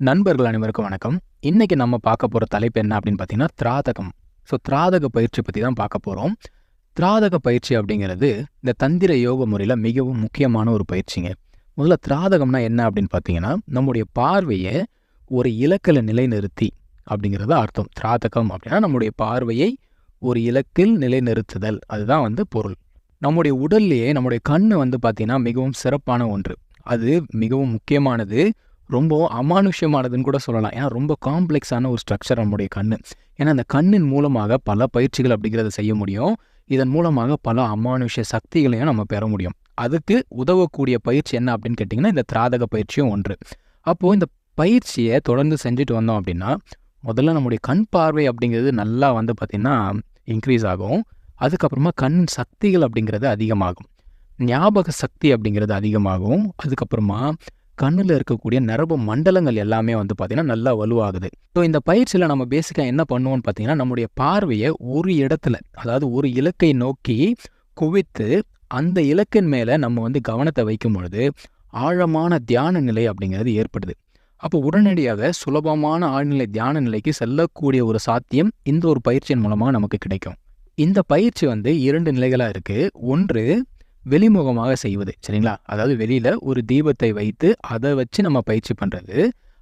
நண்பர்கள் அனைவருக்கும் வணக்கம். இன்னைக்கு நம்ம பார்க்க போகிற தலைப்பு என்ன அப்படின்னு பார்த்தீங்கன்னா திராதகம். ஸோ திராதக பயிற்சி பற்றி தான் பார்க்க போகிறோம் திராதக பயிற்சி அப்படிங்கிறது இந்த தந்திர யோக முறையில் மிகவும் முக்கியமான ஒரு பயிற்சிங்க. முதல்ல திராதகம்னா என்ன அப்படின்னு பார்த்தீங்கன்னா நம்முடைய பார்வையை ஒரு இலக்கில் நிலைநிறுத்தி அப்படிங்கிறது அர்த்தம். திராதகம் அப்படின்னா நம்முடைய பார்வையை ஒரு இலக்கில் நிலைநிறுத்துதல். அதுதான் வந்து பொருள். நம்முடைய உடல்லையே நம்முடைய கண்ணு வந்து பார்த்திங்கன்னா மிகவும் சிறப்பான ஒன்று. அது மிகவும் முக்கியமானது. ரொம்ப அமானுஷ்யமானதுன்னு கூட சொல்லலாம். ஏன்னா ரொம்ப காம்ப்ளெக்ஸான ஒரு ஸ்ட்ரக்சர் நம்முடைய கண்ணு. ஏன்னா அந்த கண்ணின் மூலமாக பல பயிற்சிகள் அப்படிங்கிறத செய்ய முடியும். இதன் மூலமாக பல அமானுஷ்ய சக்திகளையும் நம்ம பெற முடியும். அதுக்கு உதவக்கூடிய பயிற்சி என்ன அப்படின்னு கேட்டிங்கன்னா இந்த திராதக பயிற்சியும் ஒன்று. அப்போது இந்த பயிற்சியை தொடர்ந்து செஞ்சுட்டு வந்தோம் அப்படின்னா முதல்ல நம்முடைய கண் பார்வை அப்படிங்கிறது நல்லா வந்து பார்த்திங்கன்னா இன்க்ரீஸ் ஆகும். அதுக்கப்புறமா கண் சக்திகள் அப்படிங்கிறது அதிகமாகும். ஞாபக சக்தி அப்படிங்கிறது அதிகமாகும். அதுக்கப்புறமா கண்ணில் இருக்கக்கூடிய நரம்பு மண்டலங்கள் எல்லாமே வந்து பார்த்திங்கன்னா நல்லா வலுவாகுது. ஸோ இந்த பயிற்சியில் நம்ம பேசிக்காக என்ன பண்ணுவோம்னு பார்த்தீங்கன்னா நம்முடைய பார்வையை ஒரு இடத்துல அதாவது ஒரு இலக்கை நோக்கி குவித்து அந்த இலக்கின் மேலே நம்ம வந்து கவனத்தை வைக்கும் பொழுது ஆழமான தியான நிலை அப்படிங்கிறது ஏற்படுது. அப்போ உடனடியாக சுலபமான ஆழ்நிலை தியான நிலைக்கு செல்லக்கூடிய ஒரு சாத்தியம் இந்த ஒரு பயிற்சியின் மூலமாக நமக்கு கிடைக்கும். இந்த பயிற்சி வந்து இரண்டு நிலைகளாக இருக்குது ஒன்று வெளிமுகமாக செய்வது சரிங்களா? அதாவது வெளியில் ஒரு தீபத்தை வைத்து அதை வச்சு நம்ம பயிற்சி பண்ணுறது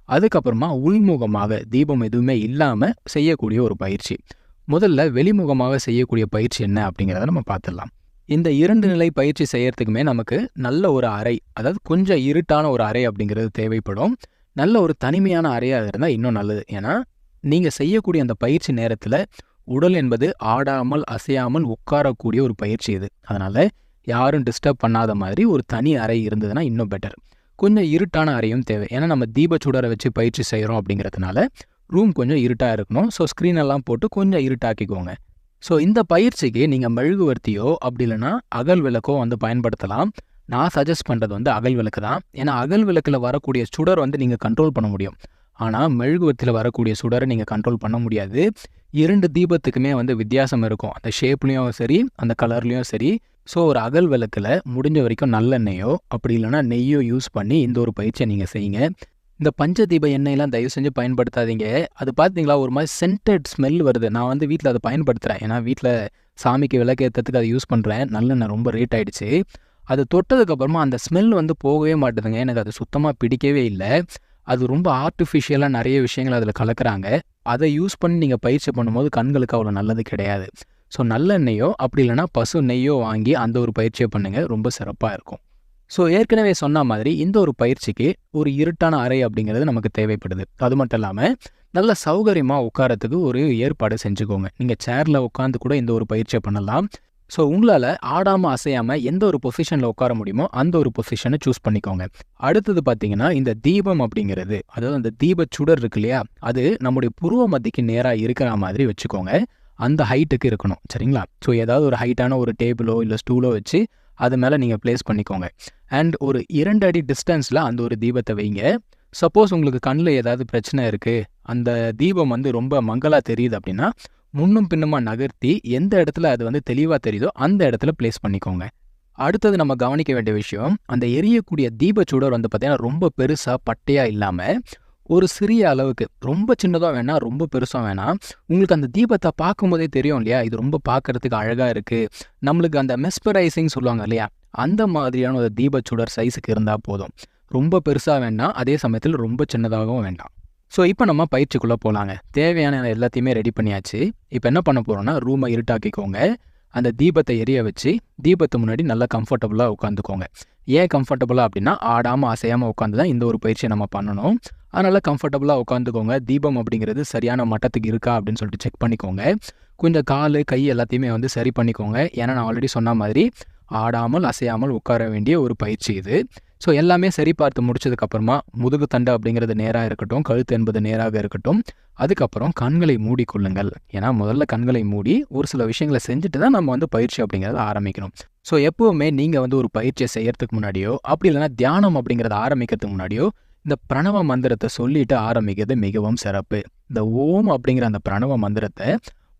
அதுக்கப்புறமா உள்முகமாக தீபம் எதுவுமே இல்லாமல் செய்யக்கூடிய ஒரு பயிற்சி. முதல்ல வெளிமுகமாக செய்யக்கூடிய பயிற்சி என்ன அப்படிங்கிறத நம்ம பார்த்துடலாம். இந்த இரண்டு நிலை பயிற்சி செய்யறதுக்குமே நமக்கு நல்ல ஒரு அறை அதாவது கொஞ்சம் இருட்டான ஒரு அறை அப்படிங்கிறது தேவைப்படும். நல்ல ஒரு தனிமையான அறையாக இருந்தால் இன்னும் நல்லது. ஏன்னா நீங்கள் செய்யக்கூடிய அந்த பயிற்சி நேரத்தில் உடல் என்பது ஆடாமல் அசையாமல் உட்காரக்கூடிய ஒரு பயிற்சி இது. அதனால் யாரும் டிஸ்டர்ப் பண்ணாத மாதிரி ஒரு தனி அறை இருந்ததுன்னா இன்னும் பெட்டர் கொஞ்சம் இருட்டான அறையும் தேவை. ஏன்னா நம்ம தீபச்சூடரை வச்சு பயிற்சி செய்கிறோம் அப்படிங்கிறதுனால ரூம் கொஞ்சம் இருட்டாக இருக்கணும். ஸோ ஸ்க்ரீன் எல்லாம் போட்டு கொஞ்சம் இருட்டாக்கிக்கோங்க. ஸோ இந்த பயிற்சிக்கு நீங்கள் மெழுகுவர்த்தியோ அப்படி இல்லைன்னா அகல் விளக்கோ வந்து பயன்படுத்தலாம். நான் சஜஸ்ட் பண்ணுறது வந்து அகல் விளக்கு தான். ஏன்னா அகல் விளக்கில் வரக்கூடிய சுடர் வந்து நீங்கள் கண்ட்ரோல் பண்ண முடியும். ஆனால் மெழுகுவத்தில் வரக்கூடிய சுடரை நீங்கள் கண்ட்ரோல் பண்ண முடியாது. இரண்டு தீபத்துக்குமே வந்து வித்தியாசம் இருக்கும். அந்த ஷேப்லேயும் சரி அந்த கலர்லேயும் சரி. ஸோ ஒரு அகல் விளக்கில் முடிஞ்ச வரைக்கும் நல்லெண்ணெயோ அப்படி இல்லைன்னா நெய்யோ யூஸ் பண்ணி இந்த ஒரு பயிற்சியை நீங்கள் செய்யுங்க. இந்த பஞ்சதீப எண்ணெயெல்லாம் தயவு செஞ்சு பயன்படுத்தாதீங்க. அது பார்த்தீங்களா ஒரு மாதிரி சென்டட் ஸ்மெல் வருது. நான் வந்து வீட்டில் அதை பயன்படுத்துகிறேன் ஏன்னா வீட்டில் சாமிக்கு விளக்கேற்றத்துக்கு அதை யூஸ் பண்ணுறேன் நல்லெண்ணெய் ரொம்ப ரேட் ஆகிடுச்சு அது தொட்டதுக்கப்புறமா அந்த ஸ்மெல் வந்து போகவே மாட்டுதுங்க. எனக்கு அது சுத்தமாக பிடிக்கவே இல்லை. அது ரொம்ப ஆர்டிஃபிஷியலாக நிறைய விஷயங்கள் அதில் கலக்கிறாங்க. அதை யூஸ் பண்ணி நீங்கள் பயிற்சி பண்ணும்போது கண்களுக்கு அவ்வளோ நல்லது கிடையாது. ஸோ நல்லெண்ணெயோ அப்படி இல்லைனா பசு நெய்யோ வாங்கி அந்த ஒரு பயிற்சியை பண்ணுங்கள் ரொம்ப சிறப்பாக இருக்கும். ஸோ ஏற்கனவே சொன்ன மாதிரி இந்த ஒரு பயிற்சிக்கு ஒரு இருட்டான அறை அப்படிங்கிறது நமக்கு தேவைப்படுது. அது மட்டும் இல்லாமல் நல்ல சௌகரியமாக உட்காரத்துக்கு ஒரு ஏற்பாடு செஞ்சுக்கோங்க. நீங்கள் சேரில் உட்காந்து கூட இந்த ஒரு பயிற்சியை பண்ணலாம். ஸோ உங்களால் ஆடாமல் அசையாமல் எந்த ஒரு பொசிஷனில் உட்கார முடியுமோ அந்த ஒரு பொசிஷனை சூஸ் பண்ணிக்கோங்க. அடுத்தது பார்த்தீங்கன்னா இந்த தீபம் அப்படிங்கிறது அதாவது அந்த தீப சுடர் இருக்கு இல்லையா அது நம்முடைய புருவ மத்திக்கு நேராக இருக்கிற மாதிரி வச்சுக்கோங்க. அந்த ஹைட்டுக்கு இருக்கணும் சரிங்களா? ஸோ ஏதாவது ஒரு ஹைட்டான ஒரு டேபிளோ இல்லை ஸ்டூலோ வச்சு அது மேலே நீங்கள் ப்ளேஸ் பண்ணிக்கோங்க. அண்ட் ஒரு இரண்டு அடி டிஸ்டன்ஸில் அந்த ஒரு தீபத்தை வைங்க. சப்போஸ் உங்களுக்கு கண்ணில் ஏதாவது பிரச்சனை இருக்குது அந்த தீபம் வந்து ரொம்ப மங்கலாக தெரியுது அப்படின்னா முன்னும் பின்னுமா நகர்த்தி எந்த இடத்துல அது வந்து தெளிவாக தெரியுதோ அந்த இடத்துல ப்ளேஸ் பண்ணிக்கோங்க. அடுத்தது நம்ம கவனிக்க வேண்டிய விஷயம் அந்த எரியக்கூடிய தீபச்சூடர் வந்து பார்த்திங்கன்னா ரொம்ப பெருசாக பட்டையாக இல்லாமல் ஒரு சிறிய அளவுக்கு ரொம்ப சின்னதாக வேணால் ரொம்ப பெருசாக வேணாம் உங்களுக்கு அந்த தீபத்தை பார்க்கும்போதே தெரியும் இல்லையா? இது ரொம்ப பார்க்குறதுக்கு அழகாக இருக்குது நம்மளுக்கு அந்த மெஸ்பரைசிங் சொல்லுவாங்க இல்லையா? அந்த மாதிரியான ஒரு தீபச்சுடர் சைஸுக்கு இருந்தால் போதும். ரொம்ப பெருசாக வேண்டாம் அதே சமயத்தில் ரொம்ப சின்னதாகவும் வேண்டாம். ஸோ இப்போ நம்ம பயிற்சிக்குள்ளே போகலாங்க தேவையான எல்லாத்தையுமே ரெடி பண்ணியாச்சு. இப்போ என்ன பண்ண போகிறோம்னா ரூமை இருட்டாக்கிக்கோங்க. அந்த தீபத்தை எரிய வச்சு தீபத்து முன்னாடி நல்லா கம்ஃபர்டபுளாக உட்காந்துக்கோங்க. ஏன் கம்ஃபர்டபுளாக அப்படின்னா ஆடாமல் அசையாமல் உட்காந்து தான் இந்த ஒரு பயிற்சியை நம்ம பண்ணணும். அதனால் கம்ஃபர்டபுளாக உட்காந்துக்கோங்க தீபம் அப்படிங்கிறது சரியான மட்டத்துக்கு இருக்கா அப்படின்னு சொல்லிட்டு செக் பண்ணிக்கோங்க. கொஞ்சம் கால் கை எல்லாத்தையுமே வந்து சரி பண்ணிக்கோங்க. ஏன்னா நான் ஆல்ரெடி சொன்ன மாதிரி ஆடாமல் அசையாமல் உட்கார வேண்டிய ஒரு பயிற்சி இது. ஸோ எல்லாமே சரி பார்த்து முடிச்சதுக்கப்புறமா முதுகு தண்டு அப்படிங்கிறது நேராக இருக்கட்டும் கழுத்து என்பது நேராக இருக்கட்டும். அதுக்கப்புறம் கண்களை மூடிக்கொள்ளுங்கள் ஏன்னா முதல்ல கண்களை மூடி ஒரு சில விஷயங்களை செஞ்சுட்டு தான் நம்ம வந்து பயிற்சி அப்படிங்கிறத ஆரம்பிக்கணும். ஸோ எப்போவுமே நீங்கள் வந்து ஒரு பயிற்சியை செய்யறதுக்கு முன்னாடியோ அப்படி இல்லைன்னா தியானம் அப்படிங்கிறத ஆரம்பிக்கிறதுக்கு முன்னாடியோ இந்த பிரணவ மந்திரத்தை சொல்லிட்டு ஆரம்பிக்கிறது மிகவும் சிறப்பு. இந்த ஓம் அப்படிங்கிற அந்த பிரணவ மந்திரத்தை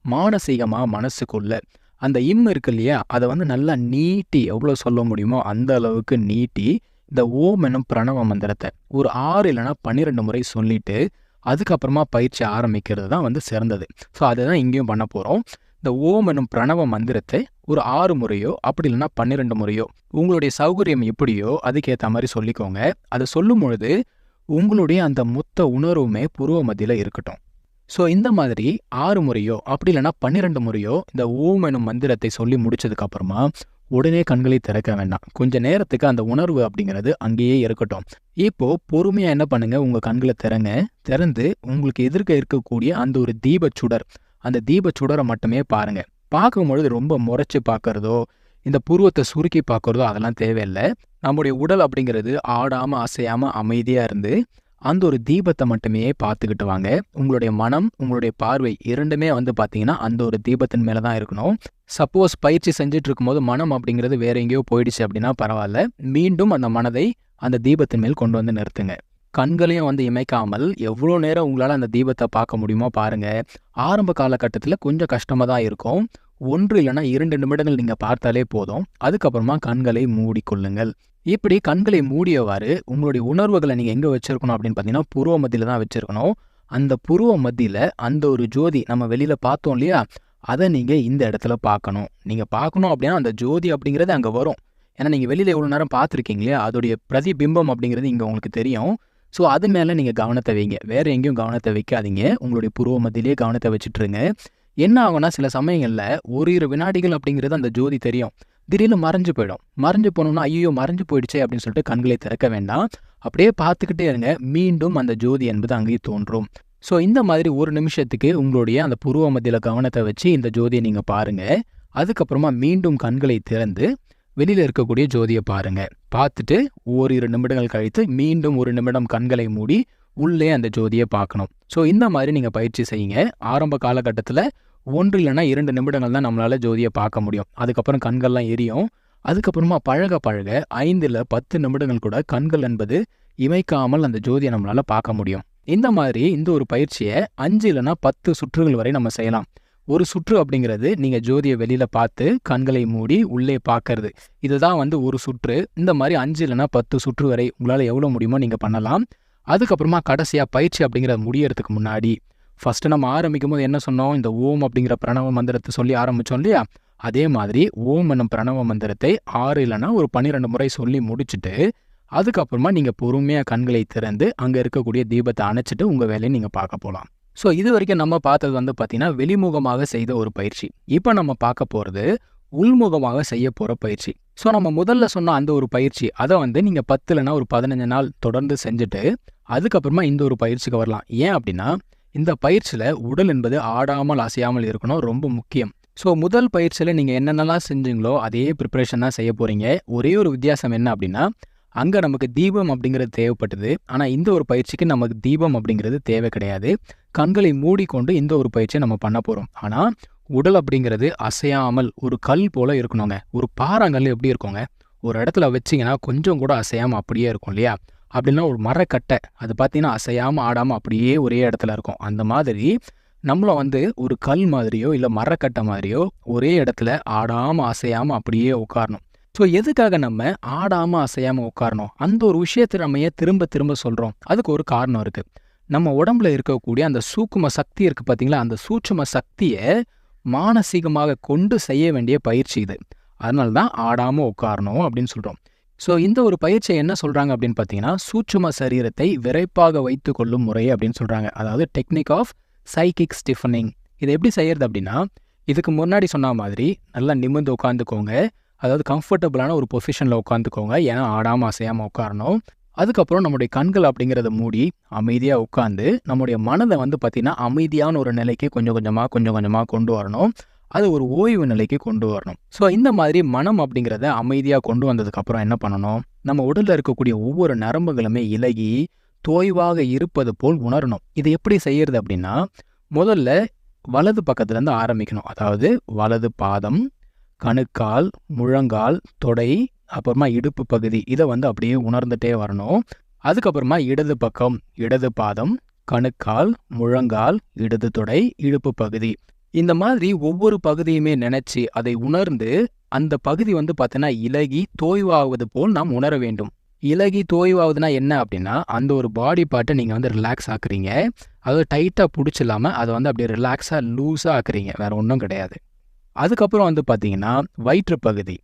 மானசீகமாக மனசுக்குள்ள அந்த இம் இருக்கு இல்லையா அதை வந்து நல்லா நீட்டி எவ்வளோ சொல்ல முடியுமோ அந்த அளவுக்கு நீட்டி இந்த ஓம் எனும் பிரணவ மந்திரத்தை ஒரு ஆறு இல்லைன்னா பன்னிரெண்டு முறை சொல்லிட்டு அதுக்கப்புறமா பயிற்சி ஆரம்பிக்கிறது தான் வந்து சிறந்தது. ஸோ அதை தான் இங்கேயும் பண்ண போகிறோம் இந்த ஓம் எனும் பிரணவ மந்திரத்தை ஒரு ஆறு முறையோ அப்படி இல்லைன்னா பன்னிரெண்டு முறையோ உங்களுடைய சௌகரியம் எப்படியோ அதுக்கேற்ற மாதிரி சொல்லிக்கோங்க. அதை சொல்லும் பொழுது உங்களுடைய அந்த மொத்த உணர்வுமே பூர்வ மத்தியில் இருக்கட்டும். ஸோ இந்த மாதிரி ஆறு முறையோ அப்படி இல்லைன்னா பன்னிரெண்டு முறையோ இந்த ஓம் எனும் மந்திரத்தை சொல்லி முடிச்சதுக்கு அப்புறமா உடனே கண்களை திறக்க வேண்டாம். கொஞ்ச நேரத்துக்கு அந்த உணர்வு அப்படிங்கிறது அங்கேயே இருக்கட்டும். இப்போ பொறுமையா என்ன பண்ணுங்க? உங்க கண்களை திறங்க திறந்து உங்களுக்கு எதிர்க்க இருக்கக்கூடிய அந்த ஒரு தீபச் சுடர் அந்த தீபச் சுடரை மட்டுமே பாருங்க. பார்க்கும்பொழுது ரொம்ப முறைச்சு பார்க்கறதோ இந்த புருவத்தை சுருக்கி பார்க்கறதோ அதெல்லாம் தேவையில்லை. நம்முடைய உடல் அப்படிங்கிறது ஆடாம அசையாம அமைதியா இருந்து அந்த ஒரு தீபத்தை மட்டுமே பார்த்துக்கிட்டு வாங்க. உங்களுடைய மனம் உங்களுடைய பார்வை இரண்டுமே வந்து பார்த்தீங்கன்னா அந்த ஒரு தீபத்தின் மேலே தான் இருக்கணும். சப்போஸ் பயிற்சி செஞ்சுட்டு இருக்கும்போது மனம் அப்படிங்கிறது வேற எங்கேயோ போயிடுச்சு அப்படின்னா பரவாயில்ல. மீண்டும் அந்த மனதை அந்த தீபத்தின் மேல் கொண்டு வந்து நிறுத்துங்க. கண்களையும் வந்து இமைக்காமல் எவ்வளோ நேரம் உங்களால் அந்த தீபத்தை பார்க்க முடியுமோ பாருங்க. ஆரம்ப காலகட்டத்தில் கொஞ்சம் கஷ்டமாக தான் இருக்கும். ஒன்று இல்லைன்னா இரண்டு நிமிடங்கள் நீங்கள் பார்த்தாலே போதும். அதுக்கப்புறமா கண்களை மூடிக்கொள்ளுங்கள். இப்படி கண்களை மூடியவாறு உங்களுடைய உணர்வுகளை நீங்கள் எங்கே வச்சிருக்கணும் அப்படின்னு பார்த்தீங்கன்னா புருவ மத்தியில் தான் வச்சிருக்கணும். அந்த புருவ மத்தியில் அந்த ஒரு ஜோதி நம்ம வெளியில் பார்த்தோம் இல்லையா? அதை நீங்கள் இந்த இடத்துல பார்க்கணும். நீங்கள் பார்க்கணும் அப்படின்னா அந்த ஜோதி அப்படிங்கிறது அங்கே வரும். ஏன்னா நீங்கள் வெளியில் எவ்வளோ நேரம் பார்த்துருக்கீங்களே அதோடைய பிரதிபிம்பம் அப்படிங்கிறது இங்கே உங்களுக்கு தெரியும். ஸோ அது மேலே நீங்கள் கவனத்தை வைங்க. வேறு எங்கேயும் கவனத்தை வைக்காதீங்க. உங்களுடைய புருவ மத்தியிலே கவனத்தை வச்சுட்ருங்க. என்ன ஆகும்னா சில சமயங்களில் ஒரு இரு வினாடிகள் அப்படிங்கிறது அந்த ஜோதி தெரியும். திடீர்னு மறைஞ்சு போயிடும். மறைஞ்சு போனோம்னா ஐயோ மறைஞ்சு போயிடுச்சே அப்படின்னு சொல்லிட்டு கண்களை திறக்க வேண்டாம். அப்படியே பார்த்துக்கிட்டே இருங்க. மீண்டும் அந்த ஜோதி என்பது அங்கேயே தோன்றும். ஸோ இந்த மாதிரி ஒரு நிமிஷத்துக்கு உங்களுடைய அந்த புருவ மத்தியில் கவனத்தை வச்சு இந்த ஜோதியை நீங்கள் பாருங்க. அதுக்கப்புறமா மீண்டும் கண்களை திறந்து வெளியில் இருக்கக்கூடிய ஜோதியை பாருங்க. பார்த்துட்டு ஓரிரு நிமிடங்கள் கழித்து மீண்டும் ஒரு நிமிடம் கண்களை மூடி உள்ளே அந்த ஜோதியை பார்க்கணும். ஸோ இந்த மாதிரி நீங்கள் பயிற்சி செய்யுங்க. ஆரம்ப காலகட்டத்தில் ஒன்று இல்லைன்னா இரண்டு நிமிடங்கள் தான் நம்மளால ஜோதியை பார்க்க முடியும். அதுக்கப்புறம் கண்கள்லாம் எரியும். அதுக்கப்புறமா பழக பழக ஐந்தில் பத்து நிமிடங்கள் கூட கண்கள் என்பது இமைக்காமல் அந்த ஜோதியை நம்மளால பார்க்க முடியும். இந்த மாதிரி இந்த ஒரு பயிற்சியை அஞ்சு இல்லைன்னா பத்து சுற்றுகள் வரை நம்ம செய்யலாம். ஒரு சுற்று அப்படிங்கிறது நீங்க ஜோதியை வெளியில் பார்த்து கண்களை மூடி உள்ளே பார்க்கறது. இதுதான் வந்து ஒரு சுற்று. இந்த மாதிரி அஞ்சு இல்லைனா பத்து சுற்று வரை உங்களால் எவ்வளோ முடியுமோ நீங்க பண்ணலாம். அதுக்கப்புறமா கடைசியா பயிற்சி அப்படிங்கிறத முடியறதுக்கு முன்னாடி ஃபர்ஸ்ட் நம்ம ஆரம்பிக்கும் போது என்ன சொன்னோம்? இந்த ஓம் அப்படிங்கிற பிரணவ மந்திரத்தை சொல்லி ஆரம்பிச்சோம் இல்லையா? அதே மாதிரி ஓம் என்னும் பிரணவ மந்திரத்தை ஆறு இல்லைனா ஒரு பன்னிரெண்டு முறை சொல்லி முடிச்சுட்டு அதுக்கப்புறமா நீங்கள் பொறுமையாக கண்களை திறந்து அங்கே இருக்கக்கூடிய தீபத்தை அணைச்சிட்டு உங்கள் வேலையை நீங்கள் பார்க்க போகலாம் ஸோ இது வரைக்கும் நம்ம பார்த்தது வந்து பார்த்தீங்கன்னா வெளிமுகமாக செய்த ஒரு பயிற்சி. இப்போ நம்ம பார்க்க போகிறது உள்முகமாக செய்ய போகிற பயிற்சி. ஸோ நம்ம முதல்ல சொன்ன அந்த ஒரு பயிற்சி அதை வந்து நீங்கள் பத்துலனா ஒரு பதினஞ்சு நாள் தொடர்ந்து செஞ்சுட்டு அதுக்கப்புறமா இந்த ஒரு பயிற்சிக்கு வரலாம். ஏன் அப்படின்னா இந்த பயிற்சியில் உடல் என்பது ஆடாமல் அசையாமல் இருக்கணும் ரொம்ப முக்கியம். ஸோ முதல் பயிற்சியில் நீங்கள் என்னென்னலாம் செஞ்சீங்களோ அதே ப்ரிப்பரேஷன் தான் செய்ய போகிறீங்க ஒரே ஒரு வித்தியாசம் என்ன அப்படின்னா அங்கே நமக்கு தீபம் அப்படிங்கிறது தேவைப்பட்டது. ஆனால் இந்த ஒரு பயிற்சிக்கு நமக்கு தீபம் அப்படிங்கிறது தேவை கிடையாது. கண்களை மூடிக்கொண்டு இந்த ஒரு பயிற்சியை நம்ம பண்ண போகிறோம் ஆனால் உடல் அப்படிங்கிறது அசையாமல் ஒரு கல் போல இருக்கணுங்க. ஒரு பாறாங்கல் எப்படி இருக்குங்க? ஒரு இடத்துல வச்சிங்கன்னா கொஞ்சம் கூட அசையாமல் அப்படியே இருக்கும் இல்லையா? அப்படின்னா ஒரு மரக்கட்டை. அது பார்த்தீங்கன்னா அசையாமல் ஆடாமல் அப்படியே ஒரே இடத்துல இருக்கும். அந்த மாதிரி நம்மளும் வந்து ஒரு கல் மாதிரியோ இல்லை மரக்கட்டை மாதிரியோ ஒரே இடத்துல ஆடாமல் அசையாமல் அப்படியே உட்காரணும். ஸோ எதுக்காக நம்ம ஆடாமல் அசையாமல் உட்காரணும்? அந்த ஒரு விஷயத்தை நம்ம ஏன் திரும்ப திரும்ப சொல்கிறோம் அதுக்கு ஒரு காரணம் இருக்குது நம்ம உடம்புல இருக்கக்கூடிய அந்த சூக்கும சக்தி இருக்குது பார்த்தீங்களா அந்த சூட்சும சக்தியை மானசீகமாக கொண்டு செய்ய வேண்டிய பயிற்சி இது. அதனால தான் ஆடாமல் உட்காரணும் அப்படின்னு சொல்கிறோம் ஸோ இந்த ஒரு பயிற்சியை என்ன சொல்கிறாங்க அப்படின்னு பார்த்தீங்கன்னா சூட்சும சரீரத்தை விரைப்பாக வைத்து கொள்ளும் முறை அப்படின்னு சொல்கிறாங்க அதாவது டெக்னிக் ஆஃப் சைக்கிக் ஸ்டிஃபனிங் இதை எப்படி செய்யறது அப்படின்னா இதுக்கு முன்னாடி சொன்ன மாதிரி நல்லா நிமிர்ந்து உட்காந்துக்கோங்க அதாவது கம்ஃபர்டபுளான ஒரு பொசிஷனில் உட்காந்துக்கோங்க ஏன்னா ஆடாமல் அசையாமல் உட்காரணும். அதுக்கப்புறம் நம்முடைய கண்கள் அப்படிங்கிறத மூடி அமைதியாக உட்காந்து நம்முடைய மனதை வந்து பார்த்திங்கன்னா அமைதியான ஒரு நிலைக்கு கொஞ்சம் கொஞ்சமாக கொஞ்சம் கொஞ்சமாக கொண்டு வரணும். அது ஒரு ஓய்வு நிலைக்கு கொண்டு வரணும். ஸோ இந்த மாதிரி மனம் அப்படிங்கிறத அமைதியாக கொண்டு வந்ததுக்கப்புறம் என்ன பண்ணணும்? நம்ம உடலில் இருக்கக்கூடிய ஒவ்வொரு நரம்புகளுமே இலகி தோய்வாக இருப்பது போல் உணரணும். இது எப்படி செய்யறது அப்படின்னா முதல்ல வலது பக்கத்துலேருந்து ஆரம்பிக்கணும். அதாவது வலது பாதம் கணுக்கால் முழங்கால் தொடை அப்புறமா இடுப்பு பகுதி. இதை வந்து அப்படியே உணர்ந்துட்டே வரணும். அதுக்கப்புறமா இடது பக்கம் இடது பாதம் கணுக்கால் முழங்கால் இடது தொடை இடுப்பு பகுதி. இந்த மாதிரி ஒவ்வொரு பகுதியுமே நினைச்சு அதை உணர்ந்து அந்த பகுதி வந்து பார்த்தீங்கன்னா இலகி தோய்வாவது போல் நாம் உணர வேண்டும். இலகி தோய்வாகுதுன்னா என்ன அப்படின்னா அந்த ஒரு பாடி பார்ட்டை நீங்கள் வந்து ரிலாக்ஸ் ஆக்குறீங்க. அதாவது டைட்டாக பிடிச்சில்லாமல் அதை வந்து அப்படியே ரிலாக்ஸாக லூஸாக ஆக்குறீங்க. வேறு ஒன்றும் கிடையாது. அதுக்கப்புறம் வந்து பார்த்தீங்கன்னா வயிற்று பகுதி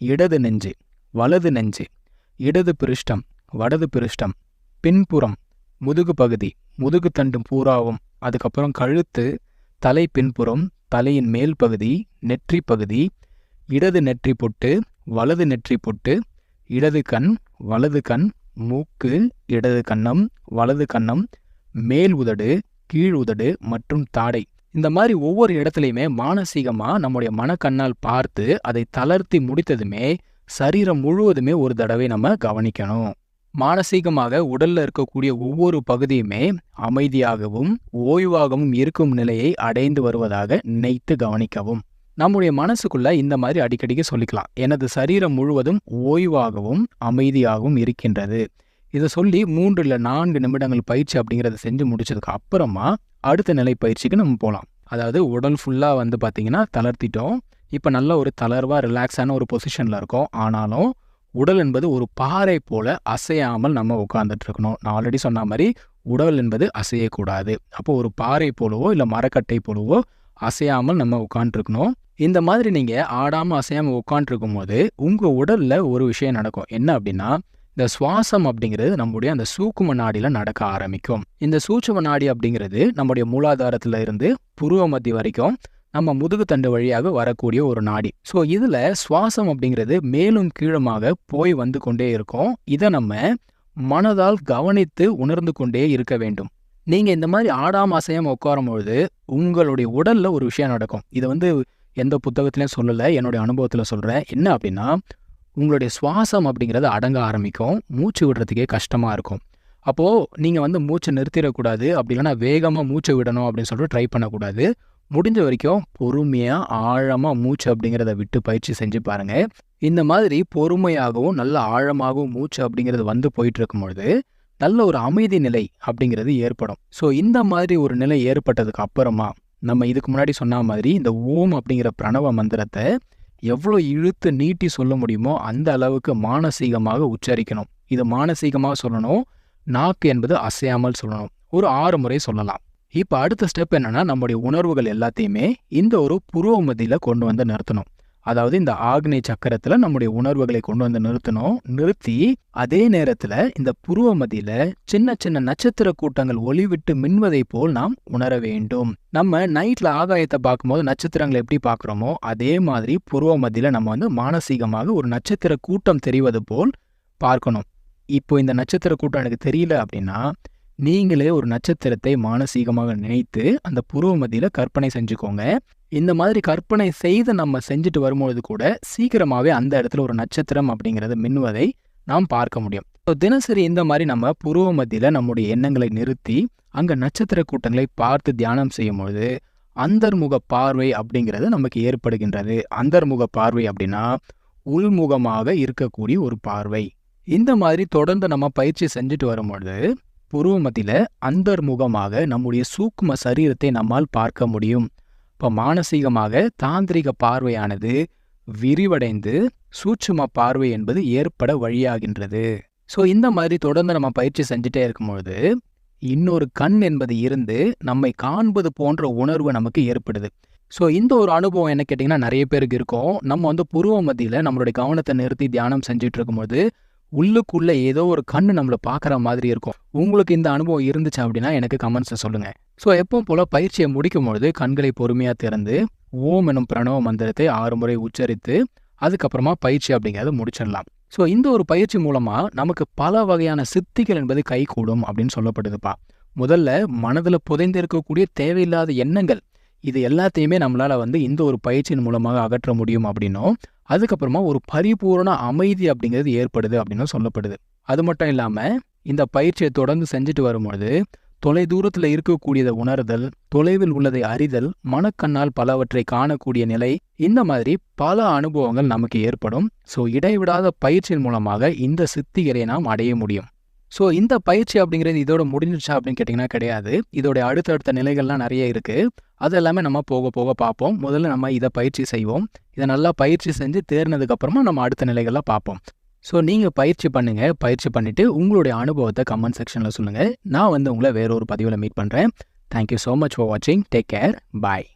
இடது நெஞ்சு வலது நெஞ்சு இடது பிருஷ்டம் வடது பிருஷ்டம் பின்புறம் முதுகு பகுதி முதுகு தண்டு பூராவும் அதுக்கப்புறம் கழுத்து தலை பின்புறம் தலையின் மேல் பகுதி நெற்றி பகுதி இடது நெற்றி பொட்டு வலது நெற்றி பொட்டு இடது கண் வலது கண் மூக்கு இடது கன்னம் வலது கன்னம் மேல் உதடு கீழ் உதடு மற்றும் தாடை. இந்த மாதிரி ஒவ்வொரு இடத்துலையுமே மானசீகமாக நம்முடைய மனக்கண்ணால் பார்த்து அதை தளர்த்தி முடித்ததுமே சரீரம் முழுவதுமே ஒரு தடவை நம்ம கவனிக்கணும். மானசீகமாக உடல்ல இருக்கக்கூடிய ஒவ்வொரு பகுதியுமே அமைதியாகவும் ஓய்வாகவும் இருக்கும் நிலையை அடைந்து வருவதாக நினைத்து கவனிக்கவும். நம்முடைய மனசுக்குள்ள இந்த மாதிரி அடிக்கடிக்கு சொல்லிக்கலாம். எனது சரீரம் முழுவதும் ஓய்வாகவும் அமைதியாகவும் இருக்கின்றது. இதை சொல்லி மூன்று இல்லை நான்கு நிமிடங்கள் பயிற்சி அப்படிங்கிறத செஞ்சு முடிச்சதுக்கு அப்புறமா அடுத்த நிலை பயிற்சிக்கு நம்ம போகலாம் அதாவது உடல் ஃபுல்லாக வந்து பார்த்தீங்கன்னா தளர்த்திட்டோம். இப்போ நல்ல ஒரு தளர்வாக ரிலாக்ஸான ஒரு பொசிஷனில் இருக்கோம். ஆனாலும் உடல் என்பது ஒரு பாறை போல அசையாமல் நம்ம உட்கார்ந்துட்டு இருக்கணும். நான் ஆல்ரெடி சொன்ன மாதிரி உடல் என்பது அசையக்கூடாது. அப்போ ஒரு பாறை போலவோ இல்லை மரக்கட்டை போலவோ அசையாமல் நம்ம உட்காந்துருக்கணும் இந்த மாதிரி நீங்கள் ஆடாமல் அசையாமல் உட்காந்துருக்கும் போது உங்கள் உடலில் ஒரு விஷயம் நடக்கும். என்ன அப்படின்னா இந்த சுவாசம் அப்படிங்கிறது நம்முடைய அந்த சூக்கும நாடியில் நடக்க ஆரம்பிக்கும். இந்த சூட்சும நாடி அப்படிங்கிறது நம்முடைய மூலாதாரத்தில் இருந்து புருவ மத்தி வரைக்கும் நம்ம முதுகு தண்டு வழியாக வரக்கூடிய ஒரு நாடி. ஸோ இதில் சுவாசம் அப்படிங்கிறது மேலும் கீழுமாக போய் வந்து கொண்டே இருக்கும். இதை நம்ம மனதால் கவனித்து உணர்ந்து கொண்டே இருக்க வேண்டும். நீங்க இந்த மாதிரி ஆடாம அசையம் உட்காரும் பொழுது உங்களுடைய உடல்ல ஒரு விஷயம் நடக்கும். இதை வந்து எந்த புத்தகத்திலையும் சொல்லலை என்னுடைய அனுபவத்தில் சொல்கிறேன் என்ன அப்படின்னா உங்களுடைய சுவாசம் அப்படிங்கிறது அடங்க ஆரம்பிக்கும். மூச்சு விடுறதுக்கே கஷ்டமாக இருக்கும். அப்போது நீங்கள் வந்து மூச்சை நிறுத்திடக்கூடாது. அப்படி இல்லைன்னா வேகமாக மூச்சை விடணும் அப்படின்னு சொல்லிட்டு ட்ரை பண்ணக்கூடாது. முடிஞ்ச வரைக்கும் பொறுமையாக ஆழமாக மூச்சு அப்படிங்கிறத விட்டு பயிற்சி செஞ்சு பாருங்கள் இந்த மாதிரி பொறுமையாகவும் நல்ல ஆழமாகவும் மூச்சு அப்படிங்கிறது வந்து போயிட்டு இருக்கும் பொழுது நல்ல ஒரு அமைதி நிலை அப்படிங்கிறது ஏற்படும். ஸோ இந்த மாதிரி ஒரு நிலை ஏற்பட்டதுக்கு அப்புறமா நம்ம இதுக்கு முன்னாடி சொன்ன மாதிரி இந்த ஓம் அப்படிங்கிற பிரணவ மந்திரத்தை எவ்வளோ இழுத்து நீட்டி சொல்ல முடியுமோ அந்த அளவுக்கு மானசீகமாக உச்சரிக்கணும். இது மானசீகமாக சொல்லணும். நாக்கு என்பது அசையாமல் சொல்லணும். ஒரு ஆறு முறை சொல்லலாம். இப்போ அடுத்த ஸ்டெப் என்னன்னா நம்முடைய உணர்வுகள் எல்லாத்தையுமே இந்த ஒரு புருவமதியில் கொண்டு வந்து நிறுத்தணும். அதாவது இந்த ஆக்னே சக்கரத்துல நம்முடைய உணர்வுகளை கொண்டு வந்து நிறுத்தணும். நிறுத்தி அதே நேரத்துல இந்த புருவ சின்ன சின்ன நட்சத்திர கூட்டங்கள் ஒளிவிட்டு மின்வதை போல் நாம் உணர வேண்டும். நம்ம நைட்ல ஆகாயத்தை பார்க்கும்போது நட்சத்திரங்களை எப்படி பார்க்குறோமோ அதே மாதிரி புருவ நம்ம வந்து மானசீகமாக ஒரு நட்சத்திர கூட்டம் தெரிவது போல் பார்க்கணும். இப்போ இந்த நட்சத்திர கூட்டம் எனக்கு தெரியல அப்படின்னா நீங்களே ஒரு நட்சத்திரத்தை மானசீகமாக நினைத்து அந்த புருவ கற்பனை செஞ்சுக்கோங்க. இந்த மாதிரி கற்பனை செய்து நம்ம செஞ்சுட்டு வரும்பொழுது கூட சீக்கிரமாகவே அந்த இடத்துல ஒரு நட்சத்திரம் அப்படிங்கிறது மின்னுவதை நாம் பார்க்க முடியும். ஸோ தினசரி இந்த மாதிரி நம்ம புருவ மத்தியில் நம்முடைய எண்ணங்களை நிறுத்தி அங்கே நட்சத்திர கூட்டங்களை பார்த்து தியானம் செய்யும் பொழுது அந்தர்முக பார்வை அப்படிங்கிறது நமக்கு ஏற்படுகின்றது. அந்தர்முக பார்வை அப்படின்னா உள்முகமாக இருக்கக்கூடிய ஒரு பார்வை. இந்த மாதிரி தொடர்ந்து நம்ம பயிற்சி செஞ்சுட்டு வரும்பொழுது புருவ மத்தியில் அந்தர்முகமாக நம்முடைய சூக்கும சரீரத்தை நம்மால் பார்க்க முடியும். இப்போ மானசீகமாக தாந்திரிக பார்வையானது விரிவடைந்து சூட்சும பார்வை என்பது ஏற்பட வழியாகின்றது. ஸோ இந்த மாதிரி தொடர்ந்து நம்ம பயிற்சி செஞ்சுட்டே இருக்கும்பொழுது இன்னொரு கண் என்பது இருந்து நம்மை காண்பது போன்ற உணர்வு நமக்கு ஏற்படுது. ஸோ இந்த ஒரு அனுபவம் என்ன கேட்டிங்கன்னா நிறைய பேருக்கு இருக்கும். நம்ம வந்து புருவ மத்தியில் நம்மளுடைய கவனத்தை நிறுத்தி தியானம் செஞ்சுட்டு இருக்கும்போது உள்ளுக்குள்ள ஏதோ ஒரு கண்ணு நம்மளை பார்க்குற மாதிரி இருக்கும். உங்களுக்கு இந்த அனுபவம் இருந்துச்சு அப்படின்னா எனக்கு கமெண்ட்ஸை சொல்லுங்க. ஸோ எப்பவும் போல பயிற்சியை முடிக்கும் பொழுது கண்களை பொறுமையாக திறந்து ஓம் எனும் பிரணவ மந்திரத்தை ஆறு முறை உச்சரித்து அதுக்கப்புறமா பயிற்சி அப்படிங்கிறத முடிச்சிடலாம். ஸோ இந்த ஒரு பயிற்சி மூலமா நமக்கு பல வகையான சித்திகள் என்பது கைகூடும் அப்படின்னு சொல்லப்படுதுப்பா. முதல்ல மனதில் புதைந்திருக்கக்கூடிய தேவையில்லாத எண்ணங்கள் இது எல்லாத்தையுமே நம்மளால வந்து இந்த ஒரு பயிற்சியின் மூலமாக அகற்ற முடியும் அப்படின்னும் அதுக்கப்புறமா ஒரு பரிபூரண அமைதி அப்படிங்கிறது ஏற்படுது அப்படின்னு சொல்லப்படுது. அது மட்டும் இல்லாமல் இந்த பயிற்சியை தொடர்ந்து செஞ்சுட்டு வரும்பொழுது தொலை தூரத்தில் இருக்கக்கூடியதை உணர்தல் தொலைவில் உள்ளதை அறிதல் மனக்கண்ணால் பலவற்றை காணக்கூடிய நிலை இந்த மாதிரி பல அனுபவங்கள் நமக்கு ஏற்படும். ஸோ இடைவிடாத பயிற்சியின் மூலமாக இந்த சித்திகளை நாம் அடைய முடியும். ஸோ இந்த பயிற்சி அப்படிங்கிறது இதோட முடிஞ்சிச்சா அப்படின்னு கேட்டிங்கன்னா கிடையாது. இதோட அடுத்தடுத்த நிலைகள்லாம் நிறைய இருக்குது அது எல்லாமே நம்ம போக போக பார்ப்போம். முதல்ல நம்ம இதை பயிற்சி செய்வோம். இதை நல்லா பயிற்சி செஞ்சு தேர்னதுக்கப்புறமா நம்ம அடுத்த நிலைகள்லாம் பார்ப்போம். ஸோ நீங்கள் பயிற்சி பண்ணுங்கள் பயிற்சி பண்ணிவிட்டு உங்களுடைய அனுபவத்தை கமெண்ட் செக்ஷனில் சொல்லுங்கள் நான் வந்து உங்களை வேற ஒரு பதிவில் மீட் பண்ணுறேன் thank you so much for வாட்சிங் டேக் கேர் பாய்